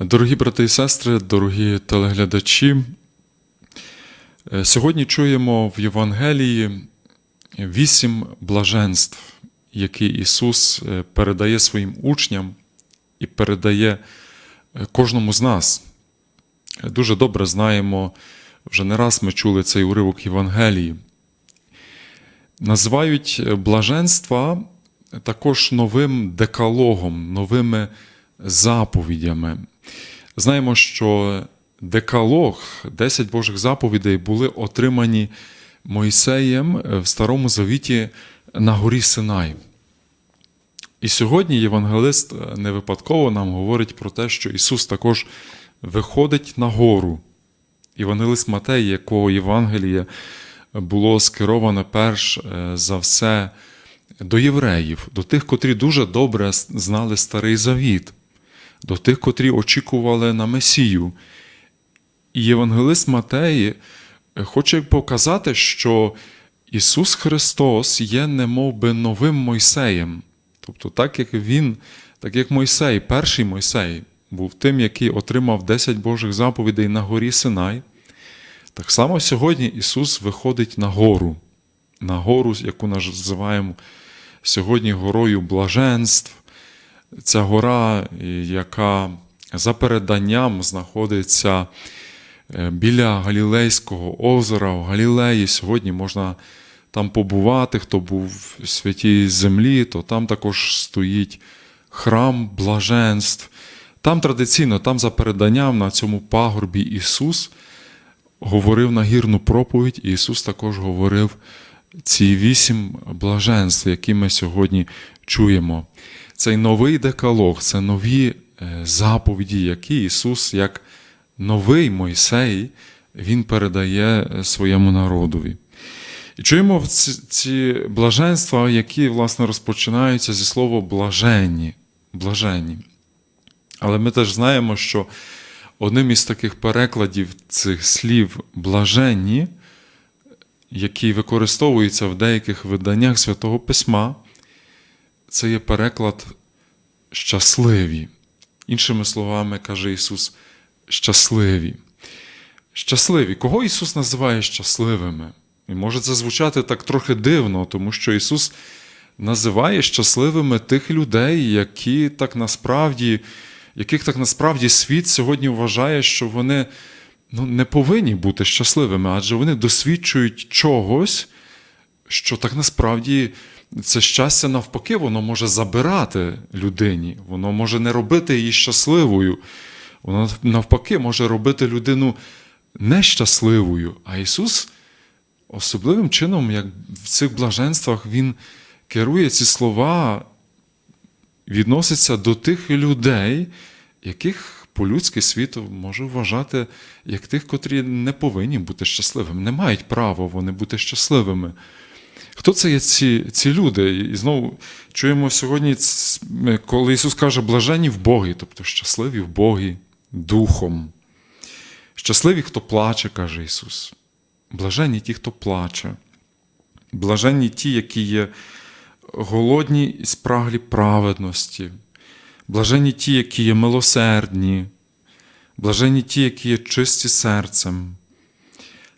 Дорогі брати і сестри, дорогі телеглядачі, е, сьогодні чуємо в Євангелії вісім блаженств, які Ісус е, передає своїм учням і передає е, кожному з нас. Дуже добре знаємо, вже не раз ми чули цей уривок Євангелії. Називають блаженства також новим декалогом, новими заповідями. Знаємо, що декалог, 10 Божих заповідей, були отримані Мойсеєм в Старому Завіті на горі Синай. І сьогодні євангелист не випадково нам говорить про те, що Ісус також виходить на гору. Євангелист Матей, якого Євангеліє було скероване перш е, за все до євреїв, до тих, котрі дуже добре знали Старий Завіт, до тих, котрі очікували на Месію. І Євангелист Матей хоче показати, що Ісус Христос є немов би новим Мойсеєм. Тобто, так як Він, так як Мойсей, перший Мойсей, був тим, який отримав 10 Божих заповідей на горі Синай, так само сьогодні Ісус виходить на гору, на гору, яку називаємо сьогодні горою блаженств. Ця гора, яка за переданням знаходиться біля Галілейського озера в Галілеї. Сьогодні можна там побувати, хто був в святій землі, то там також стоїть храм блаженств. Там традиційно, там за переданням на цьому пагорбі Ісус говорив нагірну проповідь, і Ісус також говорив ці вісім блаженств, які ми сьогодні чуємо. Цей новий декалог, це нові заповіді, які Ісус, як новий Мойсей, Він передає своєму народові. І чуємо ці, блаженства, які, власне, розпочинаються зі слова блаженні. блаженні. Але ми теж знаємо, що одним із таких перекладів цих слів блаженні, які використовуються в деяких виданнях Святого Письма, це є переклад щасливі. Іншими словами, каже Ісус, щасливі. Щасливі. Кого Ісус називає щасливими? І може це звучати так трохи дивно, тому що Ісус називає щасливими тих людей, які так насправді, яких так насправді світ сьогодні вважає, що вони ну, не повинні бути щасливими, адже вони досвідчують чогось, що так насправді це щастя навпаки, воно може забирати людині, воно може не робити її щасливою. Воно навпаки може робити людину нещасливою. А Ісус особливим чином, як в цих блаженствах, Він керує ці слова, відноситься до тих людей, яких по-людськи світ може вважати як тих, котрі не повинні бути щасливими, не мають права вони бути щасливими. Хто це є ці ці люди? І знову чуємо сьогодні, коли Ісус каже, блажені в Богі, тобто щасливі в Богі духом. Щасливі, хто плаче, каже Ісус. Блаженні ті, хто плаче. Блаженні ті, які є голодні і спраглі праведності. Блаженні ті, які є милосердні. Блаженні ті, які є чисті серцем.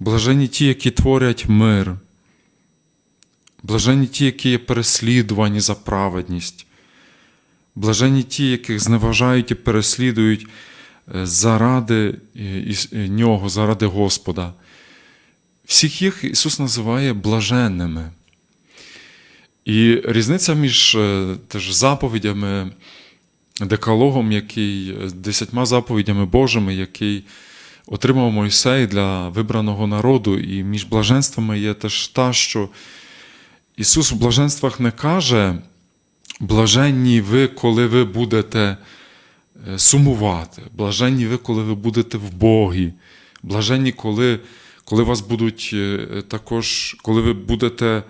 Блаженні ті, які творять мир. Блаженні ті, які є переслідувані за праведність. Блаженні ті, яких зневажають і переслідують заради Нього, заради Господа. Всіх їх Ісус називає блаженними. І різниця між теж заповідями, декалогом, який, десятьма заповідями Божими, який отримав Мойсей для вибраного народу, і між блаженствами є теж та, що Ісус в блаженствах не каже, блаженні ви, коли ви будете сумувати, блаженні ви, коли ви будете в Богі, блаженні, коли коли вас будуть також, коли ви будете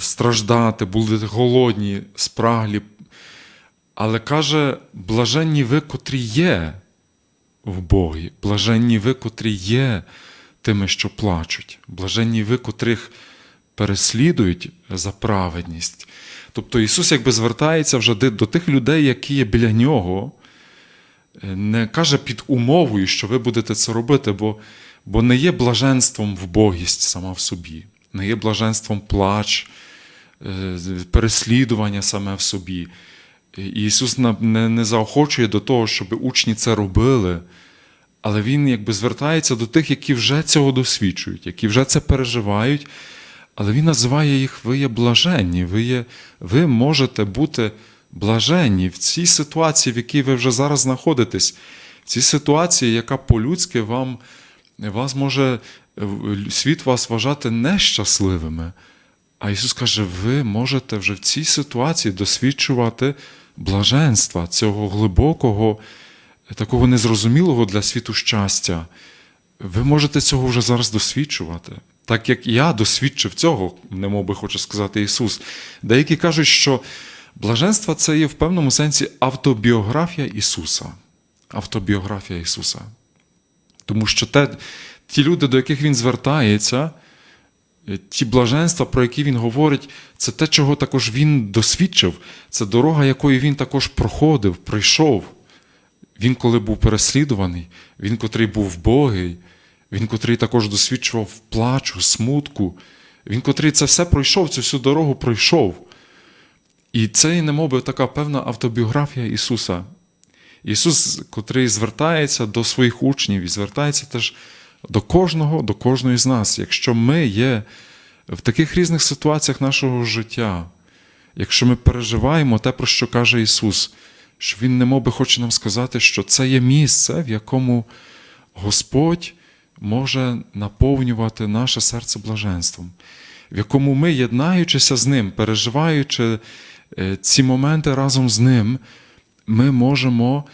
страждати, будете голодні, спраглі. Але каже, блаженні ви, котрі є в Богі, блаженні ви, котрі є тими, що плачуть, блаженні ви, котрих переслідують за праведність. Тобто Ісус якби звертається вже до тих людей, які є біля Нього, е, не каже під умовою, що ви будете це робити, бо, бо не є блаженством вбогість сама в собі, не є блаженством плач, е, переслідування саме в собі. І Ісус не, не заохочує до того, щоб учні це робили, але Він якби звертається до тих, які вже цього досвідчують, які вже це переживають. Але Він називає їх, ви є блаженні, ви, є, ви можете бути блаженні в цій ситуації, в якій ви вже зараз знаходитесь, в цій ситуації, яка по-людськи вам, вас може, світ вас вважати нещасливими. А Ісус каже, ви можете вже в цій ситуації досвідчувати блаженства, цього глибокого, такого незрозумілого для світу щастя. Ви можете цього вже зараз досвідчувати. Так як я досвідчив цього, немов би хоче сказати Ісус. Деякі кажуть, що блаженство це є в певному сенсі автобіографія Ісуса. Автобіографія Ісуса. Тому що те, ті люди, до яких Він звертається, е, ті блаженства, про які він говорить, це те, чого також він досвідчив, це дорога, якою він також проходив, пройшов. Він, коли був переслідуваний, він, котрий був вбогий, він, котрий також досвідчував плачу, смутку, він, котрий це все пройшов, цю всю дорогу пройшов. І це і немов би така певна автобіографія Ісуса. Ісус, котрий звертається до своїх учнів і звертається теж до кожного, до кожної з нас. Якщо ми є в таких різних ситуаціях нашого життя, якщо ми переживаємо те, про що каже Ісус, що Він немов би хоче нам сказати, що це є місце, в якому Господь може наповнювати наше серце блаженством, в якому ми, єднаючися з Ним, переживаючи е, ці моменти разом з Ним, ми можемо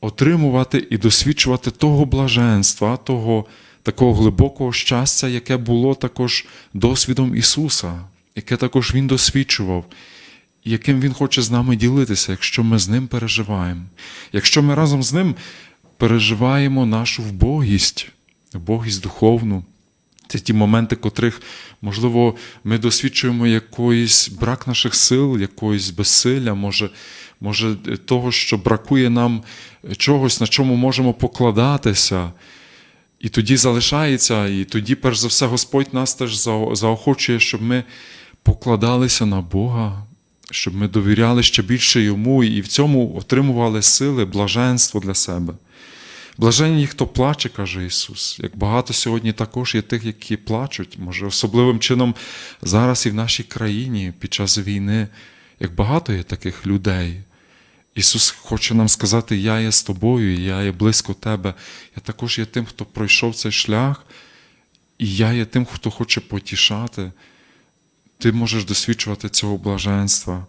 отримувати і досвідчувати того блаженства, того такого глибокого щастя, яке було також досвідом Ісуса, яке також Він досвідчував, яким Він хоче з нами ділитися, якщо ми з ним переживаємо. Якщо ми разом з ним переживаємо нашу вбогість, вбогість духовну. Це ті моменти, котрих, можливо, ми досвідчуємо якийсь брак наших сил, якоїсь безсилля, може, може, того, що бракує нам чогось, на чому можемо покладатися. І тоді залишається, і тоді, перш за все, Господь нас теж заохочує, щоб ми покладалися на Бога, щоб ми довіряли ще більше Йому і в цьому отримували сили, блаженство для себе. Блаженні, хто плаче, каже Ісус. Як багато сьогодні також є тих, які плачуть, може, особливим чином зараз і в нашій країні під час війни, як багато є таких людей. Ісус хоче нам сказати: Я є з тобою, я є близько тебе. Я також є тим, хто пройшов цей шлях, і я є тим, хто хоче потішати. Ти можеш досвідчувати цього блаженства.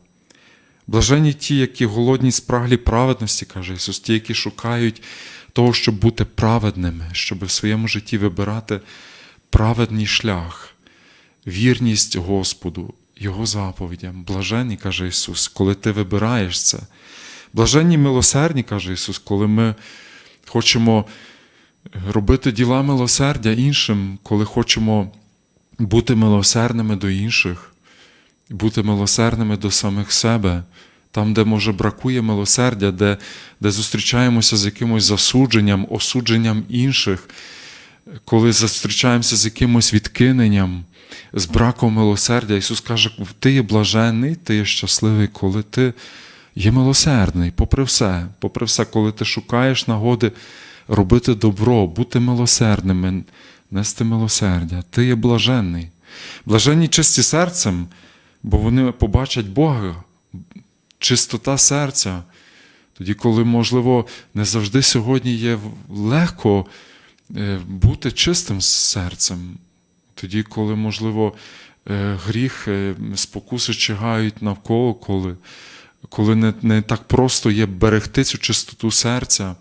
Блаженні ті, які голодні спраглі праведності, каже Ісус, ті, які шукають того, щоб бути праведними, щоб в своєму житті вибирати праведний шлях, вірність Господу, Його заповідям. Блаженні, каже Ісус, коли ти вибираєш це. Блаженні милосердні, каже Ісус, коли ми хочемо робити діла милосердя іншим, коли хочемо бути милосердними до інших, бути милосердними до самих себе, там, де може бракує милосердя, де, де зустрічаємося з якимось засудженням, осудженням інших, коли зустрічаємося з якимось відкиненням, з браком милосердя. Ісус каже, ти є блаженний, ти є щасливий, коли ти є милосердний, попри все, попри все, коли ти шукаєш нагоди робити добро, бути милосердними, нести милосердя. Ти є блаженний. Блаженні чисті серцем, бо вони побачать Бога, чистота серця. Тоді, коли, можливо, не завжди сьогодні є легко е, бути чистим серцем. Тоді, коли, можливо, е, гріх, е, спокуси чигають навколо, коли, коли не, не так просто є берегти цю чистоту серця,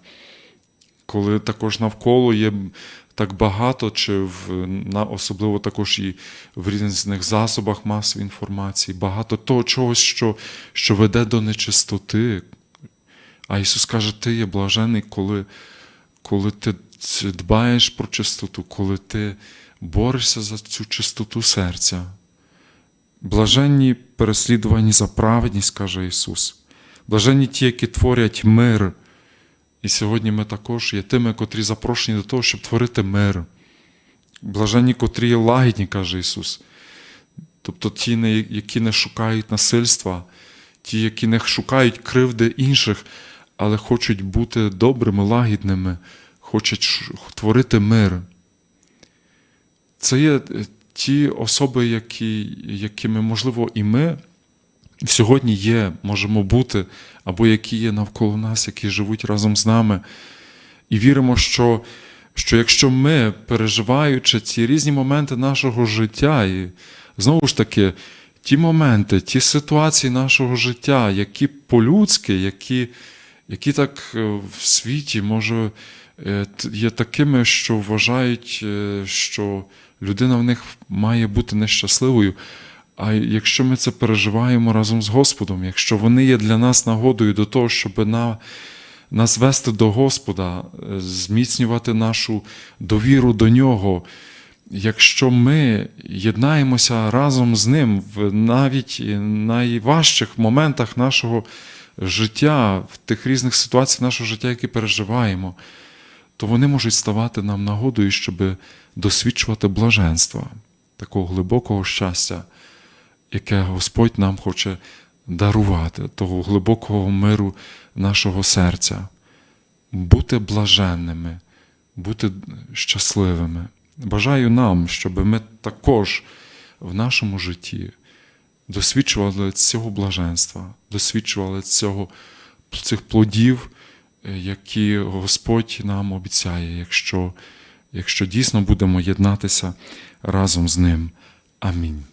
коли також навколо є так багато, чи в, на, особливо також і в різних засобах масової інформації, багато того чогось, що, що веде до нечистоти. А Ісус каже, ти є блажений, коли, коли ти дбаєш про чистоту, коли ти борешся за цю чистоту серця. Блаженні переслідувані за праведність, каже Ісус. Блаженні ті, які творять мир, І сьогодні ми також є тими, котрі запрошені до того, щоб творити мир. Блаженні, котрі є лагідні, каже Ісус. Тобто ті, які не шукають насильства, ті, які не шукають кривди інших, але хочуть бути добрими, лагідними, хочуть творити мир. Це є е, ті особи, які, якими, можливо, і ми сьогодні є, можемо бути, або які є навколо нас, які живуть разом з нами. І віримо, що, що якщо ми, переживаючи ці різні моменти нашого життя, і знову ж таки, ті моменти, ті ситуації нашого життя, які по-людськи, які, які так е, в світі, може, е, є такими, що вважають, е, що людина в них має бути нещасливою. А якщо ми це переживаємо разом з Господом, якщо вони є для нас нагодою до того, щоб на, нас вести до Господа, е, зміцнювати нашу довіру до Нього, якщо ми єднаємося разом з Ним в навіть найважчих моментах нашого життя, в тих різних ситуаціях нашого життя, які переживаємо, то вони можуть ставати нам нагодою, щоб досвідчувати блаженства, такого глибокого щастя, яке Господь нам хоче дарувати, того глибокого миру нашого серця, бути блаженними, бути щасливими. Бажаю нам, щоб ми також в нашому житті досвідчували цього блаженства, досвідчували цього, цих плодів, е, які Господь нам обіцяє, якщо, якщо дійсно будемо єднатися разом з ним. Амінь.